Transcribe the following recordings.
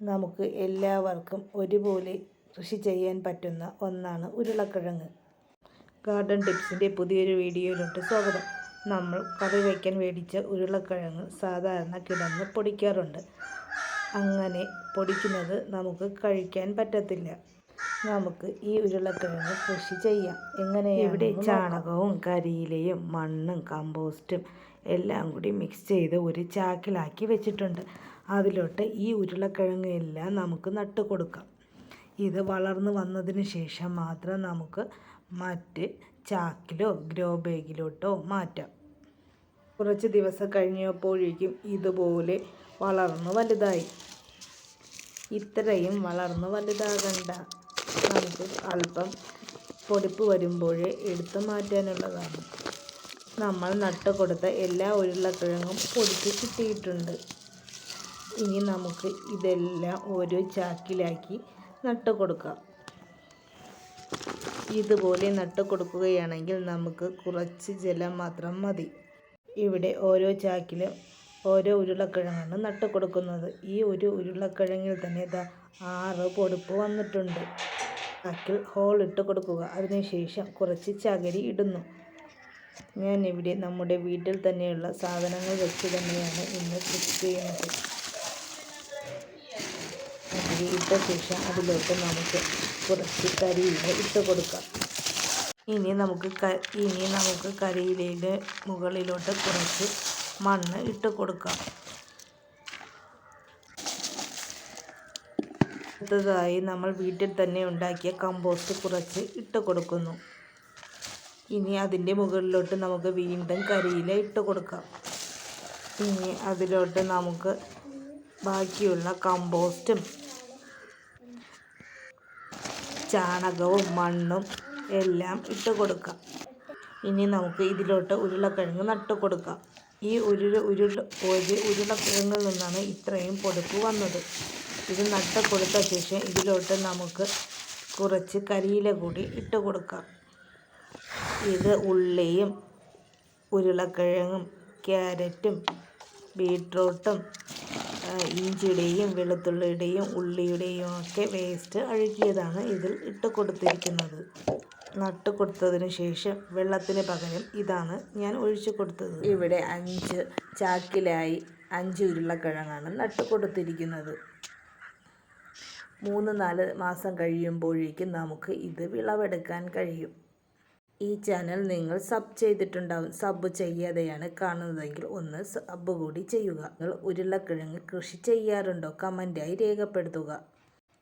നമുക്ക് എല്ലാവർക്കും ഒരുപോലെ കൃഷി ചെയ്യാൻ പറ്റുന്ന ഒന്നാണ് ഉരുളക്കിഴങ്ങ്. ഗാർഡൻ ടിപ്സിന്റെ പുതിയൊരു വീഡിയോയിലോട്ട് സ്വാഗതം. നമ്മൾ കറി വയ്ക്കാൻ മേടിച്ച ഉരുളക്കിഴങ്ങ് സാധാരണ കിടന്ന് പൊടിക്കാറുണ്ട്. അങ്ങനെ പൊടിക്കുന്നത് നമുക്ക് കഴിക്കാൻ പറ്റത്തില്ല. നമുക്ക് ഈ ഉരുളക്കിഴങ്ങ് കൃഷി ചെയ്യാം. എങ്ങനെ ഇവിടെ ചാണകവും കരിയിലയും മണ്ണും കമ്പോസ്റ്റും എല്ലാം കൂടി മിക്സ് ചെയ്ത് ഒരു ചാക്കിലാക്കി വെച്ചിട്ടുണ്ട്. അതിലോട്ട് ഈ ഉരുളക്കിഴങ്ങ് എല്ലാം നമുക്ക് നട്ട് കൊടുക്കാം. ഇത് വളർന്നു വന്നതിന് ശേഷം മാത്രം നമുക്ക് മറ്റ് ചാക്കിലോ ഗ്രോ ബാഗിലോട്ടോ മാറ്റാം. കുറച്ച് ദിവസം കഴിഞ്ഞപ്പോഴേക്കും ഇതുപോലെ വളർന്നു വലുതായി. ഇത്രയും വളർന്നു വലുതാകണ്ട. നമുക്ക് അല്പം പൊടിപ്പ് വരുമ്പോഴേ എടുത്തു മാറ്റാനുള്ളതാണ്. നമ്മൾ നട്ട് കൊടുത്ത എല്ലാ ഉരുളക്കിഴങ്ങും പൊടിച്ച് കിട്ടിയിട്ടുണ്ട്. ഇനി നമുക്ക് ഇതെല്ലാം ഓരോ ചാക്കിലാക്കി നട്ട് കൊടുക്കാം. ഇതുപോലെ നട്ട് കൊടുക്കുകയാണെങ്കിൽ നമുക്ക് കുറച്ച് ജലം മാത്രം മതി. ഇവിടെ ഓരോ ചാക്കിലും ഓരോ ഉരുളക്കിഴങ്ങാണ് നട്ട് കൊടുക്കുന്നത്. ഈ ഒരു ഉരുളക്കിഴങ്ങിൽ തന്നെ ഇതാ ആറ് പൊടുപ്പ് വന്നിട്ടുണ്ട്. ചാക്കിൽ ഹോൾ ഇട്ട് കൊടുക്കുക. അതിനുശേഷം കുറച്ച് ചകിരി ഇടുന്നു. ഞാൻ ഇവിടെ നമ്മുടെ വീട്ടിൽ തന്നെയുള്ള സാധനങ്ങൾ വെച്ച് തന്നെയാണ് ഇന്ന് കൃഷി ചെയ്യുന്നത്. ചകിരി ഇട്ട ശേഷം അതിലോട്ട് നമുക്ക് കുറച്ച് കരിയില ഇട്ട് കൊടുക്കാം. ഇനി നമുക്ക് ഇനി നമുക്ക് കരിയിലയുടെ മുകളിലോട്ട് കുറച്ച് മണ്ണ് ഇട്ട് കൊടുക്കാം. അടുത്തതായി നമ്മൾ വീട്ടിൽ തന്നെ ഉണ്ടാക്കിയ കമ്പോസ്റ്റ് കുറച്ച് ഇട്ട് കൊടുക്കുന്നു. ഇനി അതിന്റെ മുകളിലോട്ട് നമുക്ക് വീണ്ടും കരിയില ഇട്ട് കൊടുക്കാം. ഇനി അതിലോട്ട് നമുക്ക് ബാക്കിയുള്ള കമ്പോസ്റ്റും ചാണകവും മണ്ണും എല്ലാം ഇട്ട് കൊടുക്കാം. ഇനി നമുക്ക് ഇതിലോട്ട് ഉരുളക്കിഴങ്ങ് നട്ട് കൊടുക്കാം. ഈ ഉരുള ഉരുള ഒരു ഉരുളക്കിഴങ്ങിൽ നിന്നാണ് ഇത്രയും പൊടുപ്പ് വന്നത്. ഇത് നട്ട് കൊടുത്ത ശേഷം ഇതിലോട്ട് നമുക്ക് കുറച്ച് കരിയില കൂടി ഇട്ട് കൊടുക്കാം. ഇത് ഉള്ളിയും ഉരുളക്കിഴങ്ങും ക്യാരറ്റും ബീട്രൂട്ടും ഇഞ്ചിയുടെയും വെളുത്തുള്ളിയുടെയും ഉള്ളിയുടെയും ഒക്കെ വേസ്റ്റ് അഴുകിയതാണ് ഇതിൽ ഇട്ട് കൊടുത്തിരിക്കുന്നത്. നട്ട് കൊടുത്തതിന് ശേഷം വെള്ളത്തിന് പകരം ഇതാണ് ഞാൻ ഒഴിച്ചു കൊടുത്തത്. ഇവിടെ അഞ്ച് ചാക്കിലായി അഞ്ച് ഉരുളക്കിഴങ്ങാണ് നട്ട് കൊടുത്തിരിക്കുന്നത്. മൂന്ന് നാല് മാസം കഴിയുമ്പോഴേക്കും നമുക്ക് ഇത് വിളവെടുക്കാൻ കഴിയും. ഈ ചാനൽ നിങ്ങൾ സബ് ചെയ്തിട്ടുണ്ടാവും. സബ് ചെയ്യാതെയാണ് കാണുന്നതെങ്കിൽ ഒന്ന് സബ് കൂടി ചെയ്യുക. നിങ്ങൾ ഉരുളക്കിഴങ്ങ് കൃഷി ചെയ്യാറുണ്ടോ? കമന്റായി രേഖപ്പെടുത്തുക.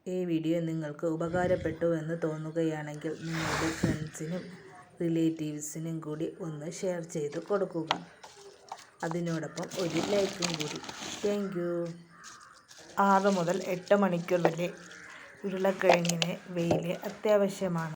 ഈ വീഡിയോ നിങ്ങൾക്ക് ഉപകാരപ്പെട്ടു എന്ന് തോന്നുകയാണെങ്കിൽ നിങ്ങളുടെ ഫ്രണ്ട്സിനും റിലേറ്റീവ്സിനും കൂടി ഒന്ന് ഷെയർ ചെയ്ത് കൊടുക്കുക. അതിനോടൊപ്പം ഒരു ലൈക്കും കൂടി. താങ്ക് യു ആറ് മുതൽ എട്ട് മണിക്കൂർ വരെ ഉരുളക്കിഴങ്ങിന് വെയിൽ അത്യാവശ്യമാണ്.